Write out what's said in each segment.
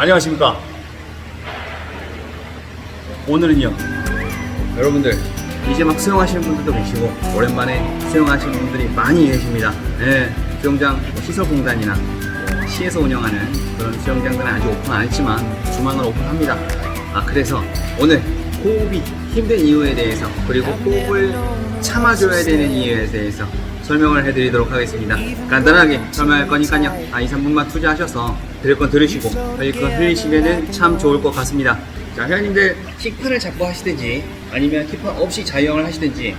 안녕하십니까. 오늘은요, 여러분들, 이제 막 수영하시는 분들도 계시고, 오랜만에 수영하시는 분들이 많이 계십니다. 예, 수영장 시설공단이나 시에서 운영하는 그런 수영장들은 아직 오픈 안 했지만, 주말은 오픈합니다. 아, 그래서 오늘 호흡이 힘든 이유에 대해서, 그리고 호흡을 참아줘야 되는 이유에 대해서 설명을 해드리도록 하겠습니다. 간단하게 설명할 거니까요. 아, 2, 3분만 투자하셔서 들을 건 들으시고 흘릴 건 흘리시면 참 좋을 것 같습니다. 자, 회원님들 킥판을 잡고 하시든지 아니면 킥판 없이 자유형을 하시든지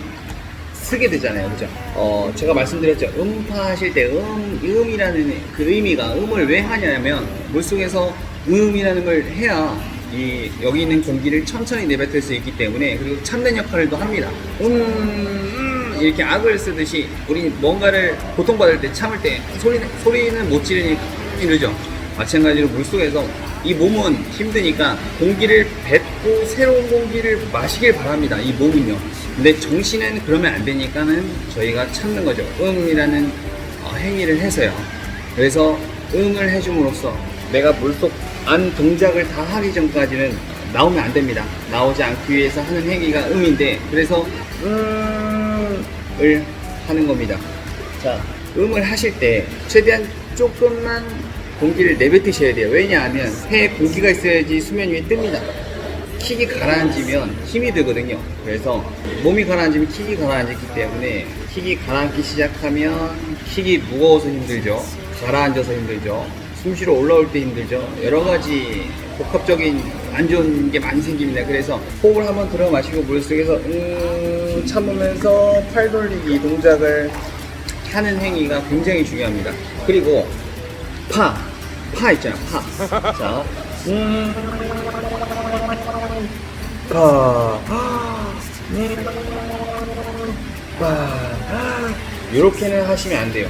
쓰게 되잖아요. 그죠? 어, 제가 말씀드렸죠. 음파 하실 때 음, 음이라는 그 의미가 음을 왜 하냐면 물속에서 음이라는 걸 해야 이 여기 있는 공기를 천천히 내뱉을 수 있기 때문에 그리고 참는 역할을 또 합니다. 음, 음 이렇게 악을 쓰듯이 우리 뭔가를 고통받을 때 참을 때 소리는 소리는 못 지르니까 이러죠. 마찬가지로 물속에서 이 몸은 힘드니까 공기를 뱉고 새로운 공기를 마시길 바랍니다. 이 몸은요. 근데 정신은 그러면 안 되니까는 저희가 참는 거죠. 음이라는 어, 행위를 해서요. 그래서 음을 해줌으로써 내가 물속 안 동작을 다 하기 전까지는 나오면 안 됩니다. 나오지 않기 위해서 하는 행위가 음인데 그래서 음을 하는 겁니다. 자, 음을 하실 때 최대한 조금만 공기를 내뱉으셔야 돼요. 왜냐하면 폐에 공기가 있어야지 수면 위에 뜹니다. 킥이 가라앉으면 힘이 들거든요. 그래서 몸이 가라앉으면 킥이 가라앉기 때문에 킥이 가라앉기 시작하면 킥이 무거워서 힘들죠. 가라앉아서 힘들죠. 숨쉬러 올라올 때 힘들죠. 여러 가지 복합적인 안 좋은 게 많이 생깁니다. 그래서 호흡을 한번 들어 마시고 물속에서 음 참으면서 팔 돌리기 동작을 하는 행위가 굉장히 중요합니다. 그리고 파, 파 있잖아요, 파. 자, 음, 파, 음, 파. 이렇게는 하시면 안 돼요.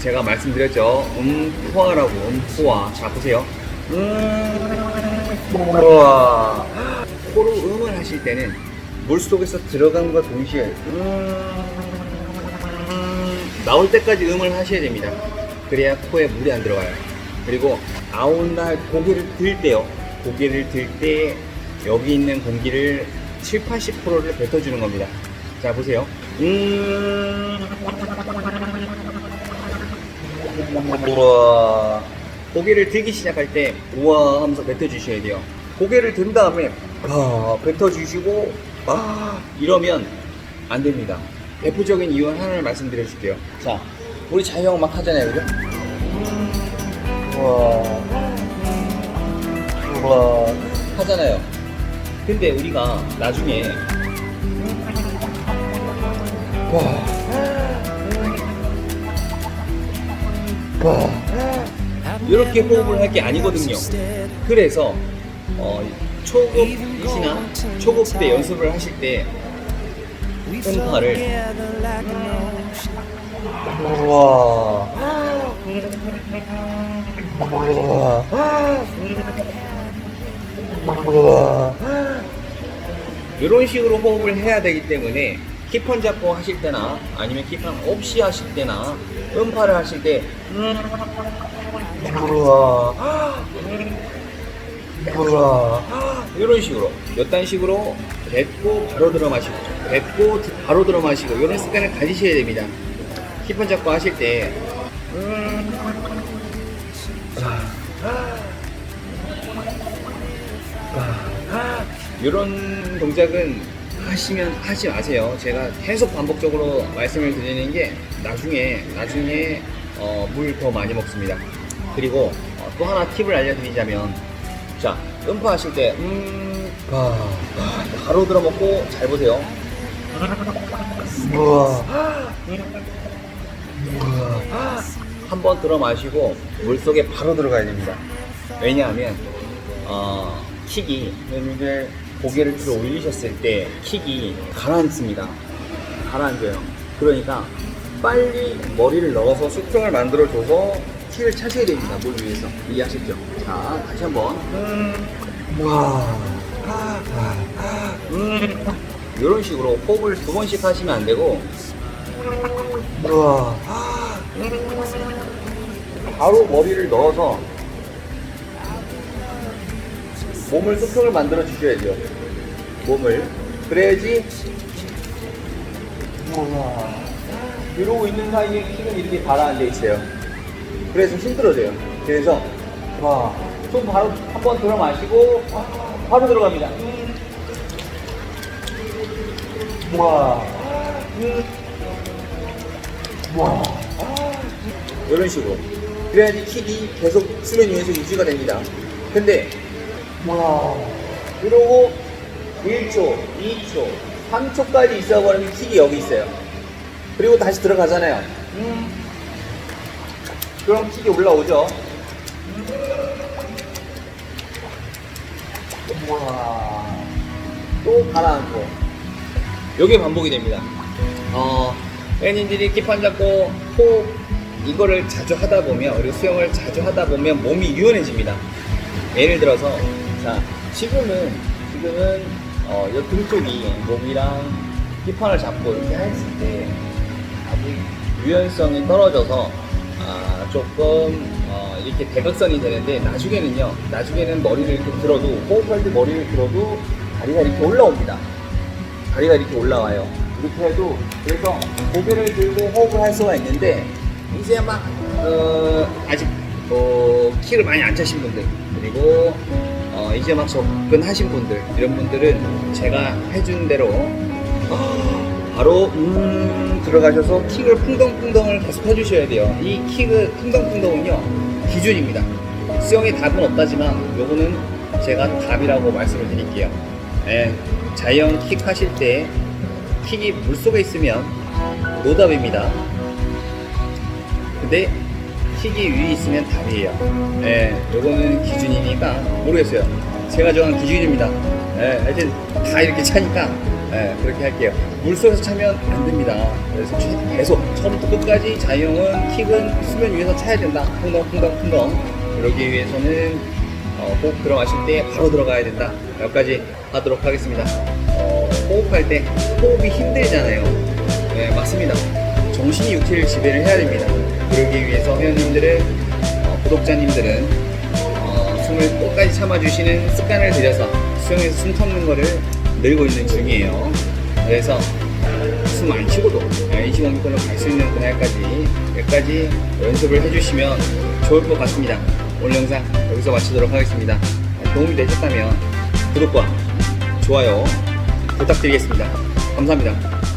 제가 말씀드렸죠. 음포화라고, 음포화. 자, 보세요. 음, 포화. 코로 음을 하실 때는 물속에서 들어간과 동시에, 음, 나올 때까지 음을 하셔야 됩니다. 그래야 코에 물이 안 들어가요. 그리고 아웃날 고개를 들 때요. 고개를 들 때 여기 있는 공기를 7, 80%를 뱉어주는 겁니다. 자, 보세요. 음. 우와. 고개를 들기 시작할 때 우와 하면서 뱉어주셔야 돼요. 고개를 든 다음에 아, 뱉어주시고 아 이러면 안 됩니다. 대표적인 이유 하나를 말씀드려 줄게요. 자, 우리 자유형 막 하잖아요, 그죠? 우와, 우와 하잖아요. 근데 우리가 나중에 와, 와 이렇게 호흡을 할 게 아니거든요. 그래서 어, 초급이시나 초급 때 연습을 하실 때 음파를 우와 이런 식으로 호흡을 해야 되기 때문에 키판 잡고 하실 때나 아니면 키판 없이 하실 때나 음파를 하실 때 이런 식으로 이딴 식으로 뱉고 바로 들어 마시고 뱉고 바로 들어 마시고 이런 습관을 가지셔야 됩니다 키판 잡고 하실 때 음. 이런 동작은 하시면 하지 마세요. 제가 계속 반복적으로 말씀을 드리는 게 나중에 나중에 어, 물 더 많이 먹습니다. 그리고 어, 또 하나 팁을 알려드리자면 자 음파 하실 때 음, 바, 바로 들어 먹고 잘 보세요. 우와. 한 번 들어 마시고 물 속에 바로 들어가야 됩니다. 왜냐하면 어, 킥이 여러분들 고개를 들어 올리셨을 때 킥이 가라앉습니다. 가라앉아요. 그러니까 빨리 머리를 넣어서 수평을 만들어줘서 킥을 차셔야 됩니다. 물 위에서. 이해하셨죠? 자, 다시 한번. 와. 음. 이런 식으로 호흡을 두 번씩 하시면 안 되고. 우와. 바로 머리를 넣어서 몸을 수평을 만들어 주셔야죠. 몸을. 그래야지. 우와. 이러고 있는 사이에 키는 이렇게 가라앉아 있어요. 그래서 힘들어져요. 그래서, 와. 좀 바로 한 번 들어 마시고, 바로 들어갑니다. 음. 와. 음. 와. 이런 식으로. 그래야지 킥이 계속 수면 위에서 유지가 됩니다. 근데, 와. 이러고 1초, 2초, 3초까지 있어버리면 킥이 여기 있어요. 그리고 다시 들어가잖아요. 음. 그럼 킥이 올라오죠. 음. 와. 또 가라앉고. 요게 반복이 됩니다. 어, 팬님들이 킥판 잡고 호흡 이거를 자주 하다 보면 그리고 수영을 자주 하다 보면 몸이 유연해집니다. 예를 들어서 자 지금은 지금은 어, 이 등 쪽이 몸이랑 힙판을 잡고 이렇게 했을 때 아직 유연성이 떨어져서 아, 조금 어, 이렇게 대각선이 되는데 나중에는요 나중에는 머리를 이렇게 들어도 호흡할 때 머리를 들어도 다리가 이렇게 올라옵니다. 다리가 이렇게 올라와요. 이렇게 해도 그래서 고개를 들고 호흡을 할 수가 있는데 이제 막 어, 아직 어, 키를 많이 안 차신 분들 그리고 어, 이제 막 접근하신 분들 이런 분들은 제가 해준 대로 어, 바로 음 들어가셔서 킥을 풍덩풍덩을 계속 해주셔야 돼요. 이 킥을 풍덩풍덩은요 기준입니다. 수영에 답은 없다지만 요거는 제가 답이라고 말씀을 드릴게요. 예, 자이언 킥 하실 때 킥이 물속에 있으면 노답입니다. 근데 킥이 위에 있으면 답이에요. 예, 요거는 기준이니까 모르겠어요. 제가 정한 기준입니다. 예, 하여튼 다 이렇게 차니까 예, 그렇게 할게요. 물속에서 차면 안 됩니다. 그래서 최- 계속 처음부터 끝까지 자이언은 킥은 수면 위에서 차야 된다. 풍덩풍덩풍덩. 그러기 위해서는 어, 호흡 들어가실 때 바로 들어가야 된다. 여기까지 하도록 하겠습니다. 어, 호흡할 때 호흡이 힘들잖아요. 네, 맞습니다. 정신이 육체를 지배를 해야 됩니다. 그러기 위해서 회원님들은, 어, 구독자님들은 어, 숨을 끝까지 참아주시는 습관을 들여서 수영에서 숨 참는 거를 늘고 있는 중이에요. 그래서 숨 안 쉬고도 25m를 갈수 있는 그날까지 여기까지 연습을 해주시면 좋을 것 같습니다. 오늘 영상 여기서 마치도록 하겠습니다. 도움이 되셨다면 구독과 좋아요 부탁드리겠습니다. 감사합니다.